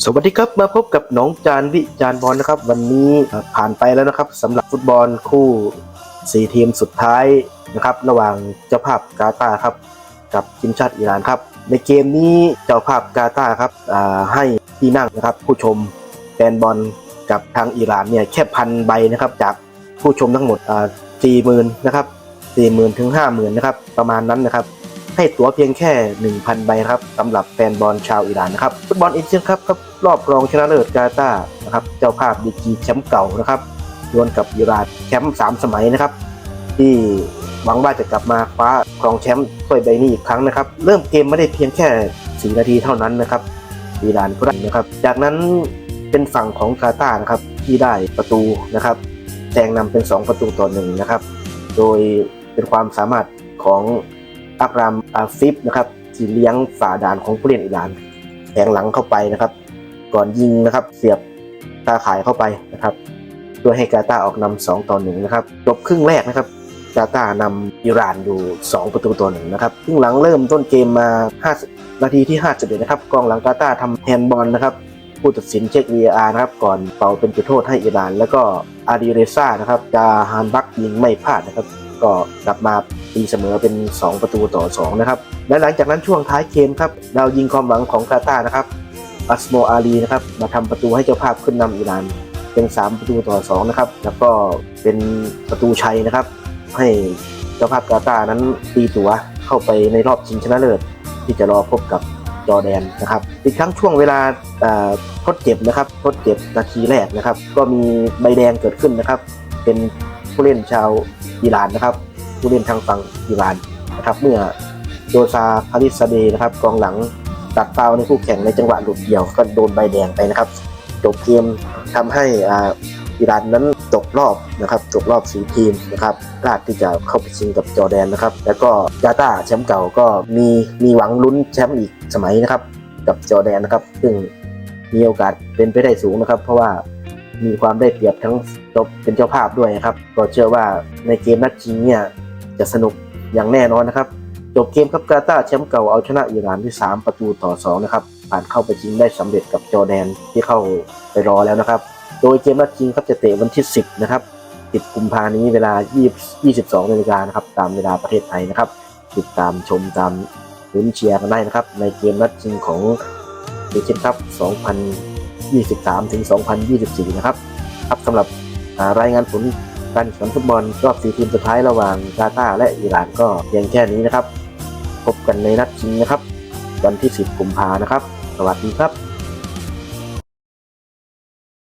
สวัสดีครับมาพบกับน้องจานวิจารณ์บอลนะครับ วันนี้ผ่านไปแล้วนะครับสำหรับฟุตบอลคู่ 4 ทีมสุดท้ายนะครับ ระหว่างเจ้าภาพกาตาครับ กับทีมชาติอิหร่านครับ ในเกมนี้เจ้าภาพกาตาครับให้ที่นั่งนะครับ ผู้ชมแฟนบอลกับทางอิหร่านเนี่ยแค่พันใบนะครับ จากผู้ชมทั้งหมดสี่หมื่นนะครับสี่หมื่นถึงห้าหมื่นนะครับประมาณนั้นนะครับ ให้ตั๋วเพียงแค่ 1,000 ใบนะครับสำหรับแฟนบอลชาวอิหร่านนะครับฟุตบอลเอเชียนครับครับรอบรองชนะเลิศกาตาร์นะครับเจ้าภาพดีกีแชมป์เก่านะครับดวลกับอิหร่านแชมป์สามสมัยนะครับ ที่หวังว่าจะกลับมาคว้าครองแชมป์ถ้วยใบนี้อีกครั้งนะครับ เริ่มเกมไม่ได้เพียงแค่ 4 นาทีเท่านั้นนะครับอิหร่านก็ได้นะครับ จากนั้นเป็นฝั่งของกาตาร์นะครับที่ได้ประตูนะครับแซงนำเป็น 2 ประตูต่อหนึ่งนะครับ โดยเป็นความสามารถของ อักรามอาฟิฟนะครับที่เลี้ยงฝ่าด่านของผู้เล่นอิหร่านแทงหลังเข้าไปนะครับ ก่อนยิงนะครับเสียบตาข่ายเข้าไปนะครับเพื่อให้กาตาออกนำสองต่อหนึ่งนะครับจบครึ่งแรกนะครับกาตานำอิหร่านอยู่ 2 ประตูต่อหนึ่งนะครับครึ่งหลังเริ่มต้นเกมมา5นาทีที่51นะครับกองหลังกาตาทำแฮนด์บอลนะครับผู้ตัดสินเช็ค VAR นะครับก่อนเป่าเป็นจุดโทษให้อิหร่าน แล้วก็อาดิเรซ่านะครับจาฮานบักยิงไม่พลาดนะครับ ก็กลับมาตีเสมอเป็น 2 ประตูต่อ 2 นะครับ และหลังจากนั้นช่วงท้ายเกมครับดาวยิงความหวังของกาตานะครับอัสโมอาลีนะครับมาทำประตูให้เจ้าภาพขึ้นนำอิหร่านเป็น 3 ประตูต่อ 2 นะครับ แล้วก็เป็นประตูชัยนะครับ ให้เจ้าภาพกาตานั้นตีตัวเข้าไปในรอบชิงชนะเลิศที่จะรอพบกับจอแดนนะครับอีกครั้งช่วงเวลาอ่อทดเจ็บนะครับทดเจ็บนาทีแรกนะครับ ก็มีใบแดงเกิดขึ้นนะครับ เป็นผู้เล่นชาว อิหร่านนะครับ ผู้เล่นทางฝั่งอิหร่านนะครับ เมื่อโดซาพาริสเดนะครับกองหลังตัดเปาในคู่แข่งในจังหวะหลุดเดี่ยวก็โดนใบแดงไปนะครับ จบเกมทำให้อ่าอิหร่านนั้นตกรอบนะครับตกรอบสีทีมนะครับพลาดที่จะเข้าไปชิงกับจอแดนนะครับ แล้วก็กาตาแชมป์เก่าก็มีมีหวังลุ้นแชมป์อีกสมัยนะครับ กับจอแดนนะครับ ซึ่งมีโอกาสเป็นไปได้สูงนะครับ เพราะว่า มีความได้เปรียบทั้งเป็นเจ้าภาพด้วยครับ ก็เชื่อว่าในเกมนัดชิงเนี่ยจะสนุกอย่างแน่นอนนะครับ จบเกมครับกาตาแชมป์เก่าเอาชนะอิหร่านที่ 3 ประตูต่อ 2 นะครับ ผ่านเข้าไปชิงได้สำเร็จกับจอแดนที่เข้าไปรอแล้วนะครับ โดยเกมนัดชิงครับจะเตะวันที่ 10 นะครับ 10 กุมภานี้เวลา 22นาฬิกานะครับ ตามเวลาประเทศไทยนะครับ ติดตามชมตามลุ้นเชียร์กันได้นะครับ ในเกมนัดชิงของเอเชียนคัพ 2023 ถึง 2024 นะครับครับสำหรับรายงานผลการแข่งขันฟุตบอลรอบ4ทีมสุดท้ายระหว่างกาตาร์และอิหร่านก็เพียงแค่นี้นะครับ พบกันในนัดชิงนะครับ วันที่ 10 กุมภานะครับ สวัสดีครับ